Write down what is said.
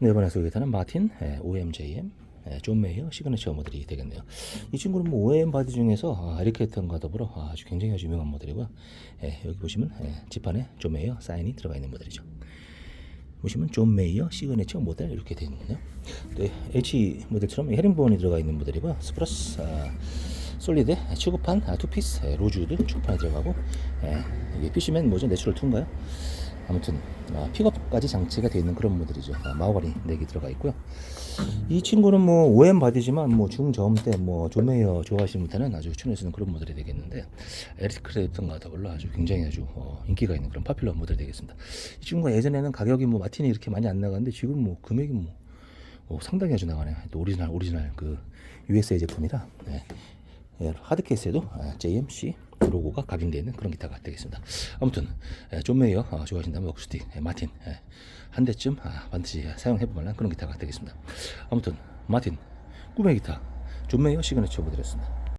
네, 이번에 소개해드리는 마틴 예, OMJM 예, 존 메이어 시그니처 모델이 되겠네요. 이 친구는 뭐 OM 바디 중에서 아, 에리케이턴과 더불어 아주 굉장히 아주 유명한 모델이고요. 예, 여기 보시면 예, 지판에 존 메이어 사인이 들어가 있는 모델이죠. 보시면 존 메이어 시그니처 모델 이렇게 되어 있네요. 네, H 모델처럼 헤링본이 들어가 있는 모델이고요. 스프러스 아, 솔리드 취급판 아, 투피스 예, 로즈우드 취급판이 들어가고 예, 이게 피시맨 뭐죠 내추럴 2인가요? 아무튼 아, 픽업까지 장치가 되어 있는 그런 모델이죠. 아, 마우바리 4개 들어가 있고요. 이 친구는 뭐 OM 바디지만 뭐 중저음대 뭐 조메이어 좋아하시는 분한테는 아주 추천해 주는 그런 모델이 되겠는데 에릭 크레이턴과 더불어 아주 굉장히 아주 어, 인기가 있는 그런 파퓰러 모델 되겠습니다. 이 친구가 예전에는 가격이 뭐 마틴이 이렇게 많이 안 나가는데 지금 뭐 금액이 뭐, 뭐 상당히 아주 나가네요. 또 오리지널 오리지널 그 USA 제품이라 네. 예, 하드 케이스에도 아, JMC 로고가 각인되어 있는 그런 기타가 되겠습니다. 아무튼 예, 존 메이어 아, 좋아하신다면 워크스틱 예, 마틴 예, 한 대쯤 아, 반드시 사용해 볼 만한 그런 기타가 되겠습니다. 아무튼 마틴 꿈의 기타 존 메이어 시그니처 모델이었습니다.